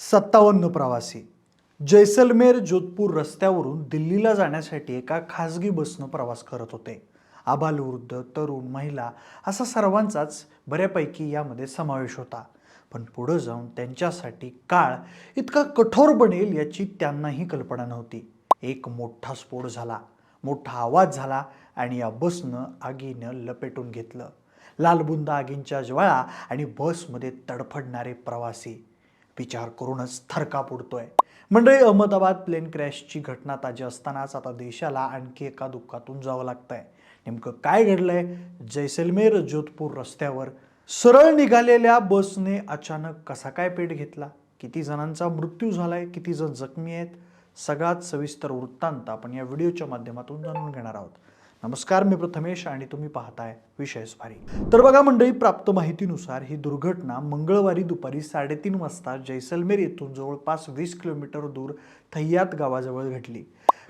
सत्तावन्न प्रवासी. जैसलमेर जोधपूर रस्त्यावरून दिल्लीला जाण्यासाठी एका खासगी बसनं प्रवास करत होते. आबालवृद्ध तरुण महिला असा सर्वांचाच बऱ्यापैकी यामध्ये समावेश होता. पण पुढं जाऊन त्यांच्यासाठी काळ इतका कठोर बनेल याची त्यांनाही कल्पना नव्हती. एक मोठा स्फोट झाला. मोठा आवाज झाला आणि या बसनं आगीनं लपेटून घेतलं. लालबुंदा आगींच्या ज्वाळा आणि बसमध्ये तडफडणारे प्रवासी. विचार करूनच थरका पुडतोय मंडळी अहमदाबाद प्लेन क्रॅशची घटना ताजी असतानाच आता देशाला आणखी एका दुःखातून जावं लागतंय. नेमकं काय घडलंय? जैसलमेर जोधपूर रस्त्यावर सरळ निघालेल्या बसने अचानक कसा काय पेट घेतला? किती जणांचा मृत्यू झालाय? किती जण जखमी आहेत? सगळ्यात सविस्तर वृत्तांत आपण या व्हिडिओच्या माध्यमातून जाणून घेणार आहोत. नमस्कार मी प्रथमेश आणि तुम्ही पाहताय विशेष भारी तर बघा मंडळी प्राप्त माहितीनुसार ही दुर्घटना मंगळवारी दुपारी साडेतीन वाजता जैसलमेर येथून जवळपास वीस किलोमीटर दूर थय्यात गावाजवळ घडली.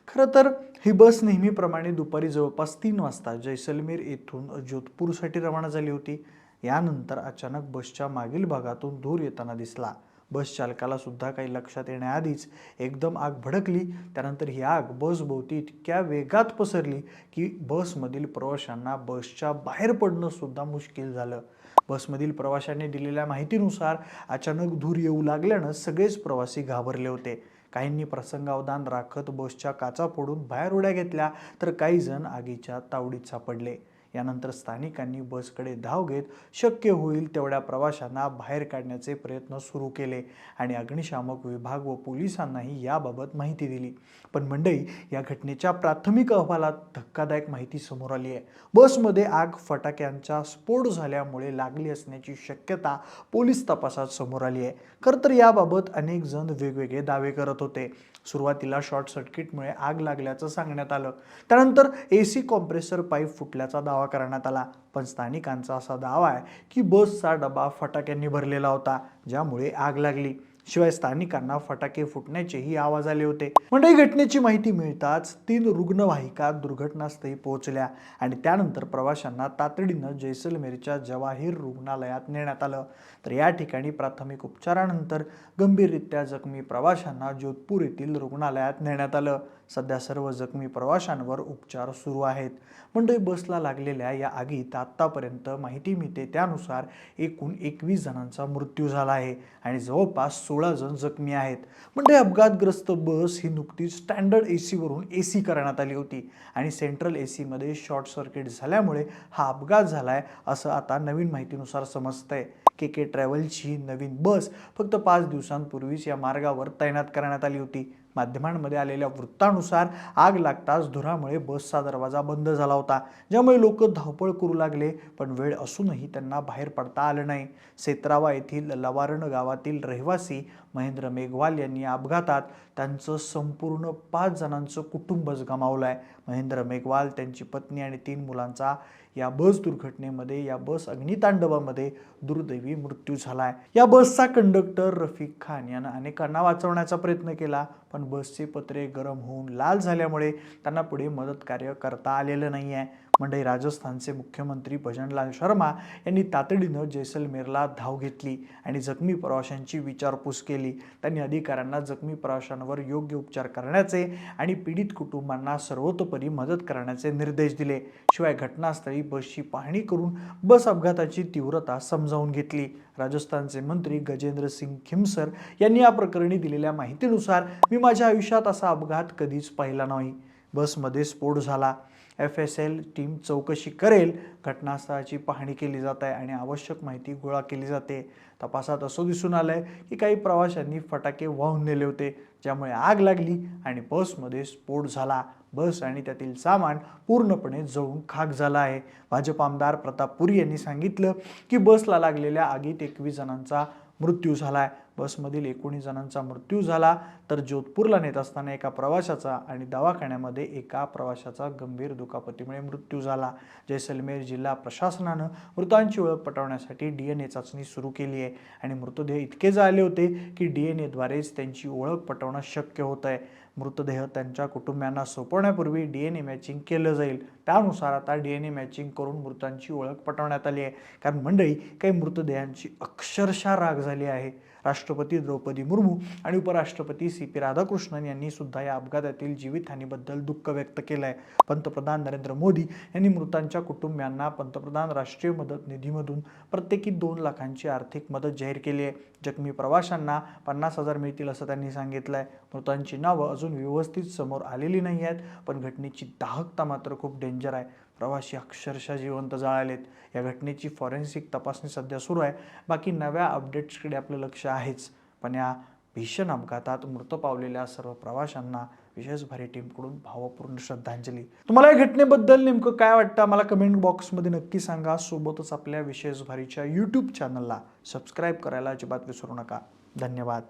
खरं तर ही बस नेहमीप्रमाणे दुपारी जवळपास तीन वाजता जैसलमेर येथून जोधपूरसाठी रवाना झाली होती. यानंतर अचानक बसच्या मागील भागातून धूर येताना दिसला. बस चालकाला सुद्धा काही लक्षात येण्याआधीच एकदम आग भडकली. त्यानंतर ही आग बसभोवती इतक्या वेगात पसरली की बसमधील प्रवाशांना बसच्या बाहेर पडणं सुद्धा मुश्किल झालं. बसमधील प्रवाशांनी दिलेल्या माहितीनुसार अचानक धूर येऊ लागल्यानं सगळेच प्रवासी घाबरले होते. काहींनी प्रसंगावधान राखत बसच्या काचा फोडून बाहेर उड्या घेतल्या तर काही जण आगीच्या तावडीत सापडले. यानंतर स्थानिकांनी बसकडे धाव घेत शक्य होईल तेवढ्या प्रवाशांना बाहेर काढण्याचे प्रयत्न सुरू केले आणि अग्निशामक विभाग व पोलिसांनाही याबाबत माहिती दिली. पण मंडई या घटनेच्या प्राथमिक अहवालात धक्कादायक माहिती समोर आली आहे. बसमध्ये आग फटाक्यांचा स्फोट झाल्यामुळे लागली असण्याची शक्यता पोलीस तपासात समोर आली आहे. खरं तर याबाबत अनेक जण वेगवेगळे दावे करत होते. सुरुवातीला शॉर्ट सर्किटमुळे आग लागल्याचं सांगण्यात आलं. त्यानंतर एसी कॉम्प्रेसर पाईप फुटल्याचा दावा करण्यात आला. पण स्थानिकांचा असा दावा आहे की बसचा डबा फटाक्यांनी भरलेला होता ज्यामुळे आग लागली. शिवाय स्थानिकांना फटाके फुटण्याचेही आवाज आले होते. म्हणजे घटनेची माहिती मिळताच तीन रुग्णवाहिका दुर्घटनास्थळी पोहोचल्या आणि त्यानंतर प्रवाशांना तातडीनं जैसलमेरच्या जवाहीर रुग्णालयात नेण्यात आलं. तर या ठिकाणी प्राथमिक उपचारानंतर गंभीररित्या जखमी प्रवाशांना जोधपूर येथील रुग्णालयात नेण्यात आलं. सध्या सर्व जखमी प्रवाशांवर उपचार सुरू आहेत. मंडई बसला लागलेल्या या आगीत आत्तापर्यंत माहिती मिळते त्यानुसार एकूण एकवीस जणांचा मृत्यू झाला आहे आणि जवळपास सोळा जण जखमी आहेत. म्हणजे अपघातग्रस्त बस ही नुकतीच स्टँडर्ड ए सीवरून ए सी करण्यात आली होती. आणि सेंट्रल ए सीमध्ये शॉर्ट सर्किट झाल्यामुळे हा अपघात झाला आहे असं आता नवीन माहितीनुसार समजतंय. के के ट्रॅव्हलची नवीन बस फक्त पाच दिवसांपूर्वीच या मार्गावर तैनात करण्यात आली होती. माध्यमांमध्ये आलेल्या वृत्तानुसार आग लागताच धुरामुळे बसचा दरवाजा बंद झाला होता ज्यामुळे लोक धावपळ करू लागले पण वेळ असूनही त्यांना बाहेर पडता आलं नाही. सेत्रावा येथील लवारण गावातील रहिवासी महेंद्र मेघवाल यांनी अपघातात त्यांचं संपूर्ण पाच जणांचं कुटुंबच गमावलं आहे महेंद्र मेघवाल त्यांची पत्नी आणि तीन मुलांचा या बस दुर्घटनेमध्ये या बस अग्नितांडवामध्ये दुर्दैवी मृत्यू झाला आहे या बसचा कंडक्टर रफिक खान यानं अनेकांना वाचवण्याचा प्रयत्न केला पण बसचे पत्रे गरम होऊन लाल झाल्यामुळे त्यांना पुढे मदत कार्य करता आलेलं नाही आहे मंडई राजस्थानचे मुख्यमंत्री भजनलाल शर्मा यांनी तातडीनं जैसलमेरला धाव घेतली आणि जखमी प्रवाशांची विचारपूस केली. त्यांनी अधिकाऱ्यांना जखमी प्रवाशांवर योग्य उपचार करण्याचे आणि पीडित कुटुंबांना सर्वतोपरी मदत करण्याचे निर्देश दिले. शिवाय घटनास्थळी बसची पाहणी करून बस अपघाताची तीव्रता समजावून घेतली. राजस्थानचे मंत्री गजेंद्र सिंग खिमसर यांनी या प्रकरणी दिलेल्या माहितीनुसार मी माझ्या आयुष्यात असा अपघात कधीच पाहिला नाही. बसमध्ये स्फोट झाला. एफ एस एल टीम चौकशी करेल. घटनास्थळाची पाहणी केली जात आहे आणि आवश्यक माहिती गोळा केली जाते. तपासात असं दिसून आलं आहे की काही प्रवाशांनी फटाके वाहून नेले होते ज्यामुळे आग लागली आणि बसमध्ये स्फोट झाला. बस आणि त्यातील सामान पूर्णपणे जळून खाक झाला आहे. भाजप आमदार प्रताप पुरी यांनी सांगितलं की बसला लागलेल्या आगीत एकवीस जणांचा मृत्यू झाला आहे बसमधील एकोणीस जणांचा मृत्यू झाला. तर जोधपूरला नेत असताना एका प्रवाशाचा आणि दवाखान्यामध्ये एका प्रवाशाचा गंभीर दुखापतीमुळे मृत्यू झाला. जैसलमेर जिल्हा प्रशासनानं मृतांची ओळख पटवण्यासाठी डी एन ए चाचणी सुरू केली आहे. आणि मृतदेह इतके झाले होते की डी एन एद्वारेच त्यांची ओळख पटवणं शक्य होत आहे मृतदेह त्यांच्या कुटुंबियांना सोपवण्यापूर्वी डी एन ए मॅचिंग केलं जाईल. त्यानुसार आता डी एन ए मॅचिंग करून मृतांची ओळख पटवण्यात आली आहे. कारण मंडळी काही मृतदेहांची अक्षरशः राग झाली आहे. राष्ट्रपती द्रौपदी मुर्मू आणि उपराष्ट्रपती सी पी राधाकृष्णन यांनी सुद्धा या अपघातातील जीवितहानीबद्दल दुःख व्यक्त केलं आहे पंतप्रधान नरेंद्र मोदी यांनी मृतांच्या कुटुंबियांना पंतप्रधान राष्ट्रीय मदत निधीमधून प्रत्येकी दोन लाखांची आर्थिक मदत जाहीर केली आहे. जखमी प्रवाशांना पन्नास हजार मिळतील असं त्यांनी सांगितलं आहे मृतांची नावं अजून व्यवस्थित समोर आलेली नाही आहेत पण घटनेची दाहकता मात्र खूप डेंजर आहे. प्रवासी अक्षरशः जिवंत जाळालेत. या घटनेची फॉरेन्सिक तपासणी सध्या सुरू आहे. बाकी नव्या अपडेट्सकडे आपलं लक्ष आहेच. पण या भीषण अपघातात मृत पावलेल्या सर्व प्रवाशांना विशेष भारी टीमकडून भावपूर्ण श्रद्धांजली. तुम्हाला या घटनेबद्दल नेमकं काय वाटतं? मला कमेंट बॉक्समध्ये नक्की सांगा. सोबतच आपल्या विशेष भारीच्या यूट्यूब चॅनलला सबस्क्राईब करायला अजिबात विसरू नका. धन्यवाद.